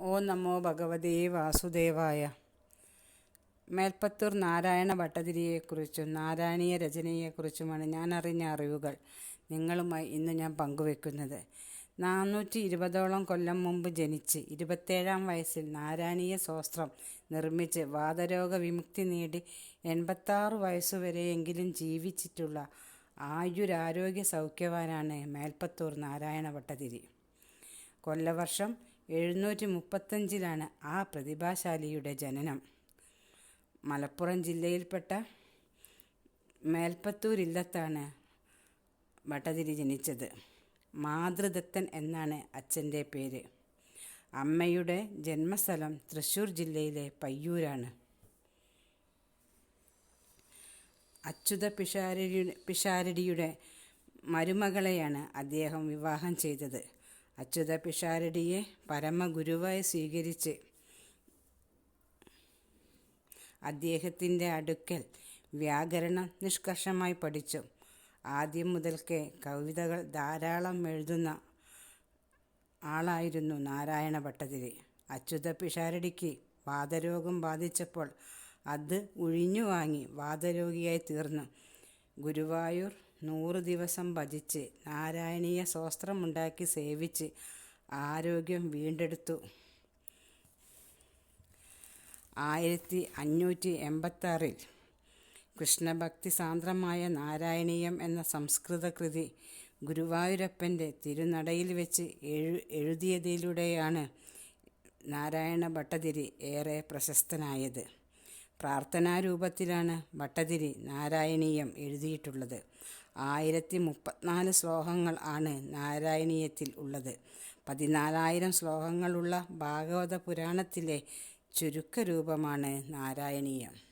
ഓ നമോ ഭഗവതേ വാസുദേവായ. മേൽപ്പത്തൂർ നാരായണ ഭട്ടതിരിയെക്കുറിച്ചും നാരായണീയ രചനയെക്കുറിച്ചുമാണ് ഞാൻ അറിഞ്ഞ അറിവുകൾ നിങ്ങളുമായി ഇന്ന് ഞാൻ പങ്കുവെക്കുന്നത്. നാനൂറ്റി ഇരുപതോളം കൊല്ലം മുമ്പ് ജനിച്ച് ഇരുപത്തേഴാം വയസ്സിൽ നാരായണീയ സ്വസ്ത്രം നിർമ്മിച്ച് വാതരോഗ വിമുക്തി നേടി എൺപത്താറ് വയസ്സുവരെയെങ്കിലും ജീവിച്ചിട്ടുള്ള ആയുരാരോഗ്യ സൗഖ്യവാനാണ് മേൽപ്പത്തൂർ നാരായണ ഭട്ടതിരി. കൊല്ലവർഷം എഴുന്നൂറ്റി മുപ്പത്തഞ്ചിലാണ് ആ പ്രതിഭാശാലിയുടെ ജനനം. മലപ്പുറം ജില്ലയിൽപ്പെട്ട മേൽപ്പത്തൂരില്ലത്താണ് ഭട്ടതിരി ജനിച്ചത്. മാതൃദത്തൻ എന്നാണ് അച്ഛന്റെ പേര്. അമ്മയുടെ ജന്മസ്ഥലം തൃശ്ശൂർ ജില്ലയിലെ പയ്യൂരാണ്. അച്യുത പിഷാരടി പിഷാരടിയുടെ മരുമകളെയാണ് അദ്ദേഹം വിവാഹം ചെയ്തത്. അച്യുത പിഷാരടിയെ പരമഗുരുവായി സ്വീകരിച്ച് അദ്ദേഹത്തിന്റെ അടുക്കൽ വ്യാകരണം നിഷ്കർഷമായി പഠിച്ചു. ആദ്യം മുതൽക്കേ കവിതകൾ ധാരാളം എഴുതുന്ന ആളായിരുന്നു നാരായണ ഭട്ടതിരി അച്യുത പിഷാരടിക്ക് വാദരോഗം ബാധിച്ചപ്പോൾ അത് ഉഴിഞ്ഞു വാങ്ങി വാതരോഗിയായി തീർന്നു. ഗുരുവായൂർ നൂറ് ദിവസം ഭജിച്ച് നാരായണീയ സ്വസ്ത്രമുണ്ടാക്കി സേവിച്ച് ആരോഗ്യം വീണ്ടെടുത്തു. ആയിരത്തി അഞ്ഞൂറ്റി എൺപത്താറിൽ കൃഷ്ണഭക്തി സാന്ദ്രമായ നാരായണീയം എന്ന സംസ്കൃത കൃതി ഗുരുവായൂരപ്പന്റെ തിരുനടയിൽ വെച്ച് എഴു എഴുതിയതിലൂടെയാണ് നാരായണ ഭട്ടതിരി ഏറെ പ്രശസ്തനായത്. പ്രാർത്ഥനാരൂപത്തിലാണ് ഭട്ടതിരി നാരായണീയം എഴുതിയിട്ടുള്ളത്. ആയിരത്തി മുപ്പത്തിനാല് ശ്ലോകങ്ങൾ ആണ് നാരായണീയത്തിൽ ഉള്ളത്. പതിനാലായിരം ശ്ലോകങ്ങളുള്ള ഭാഗവത പുരാണത്തിലെ ചുരുക്കരൂപമാണ് നാരായണീയം.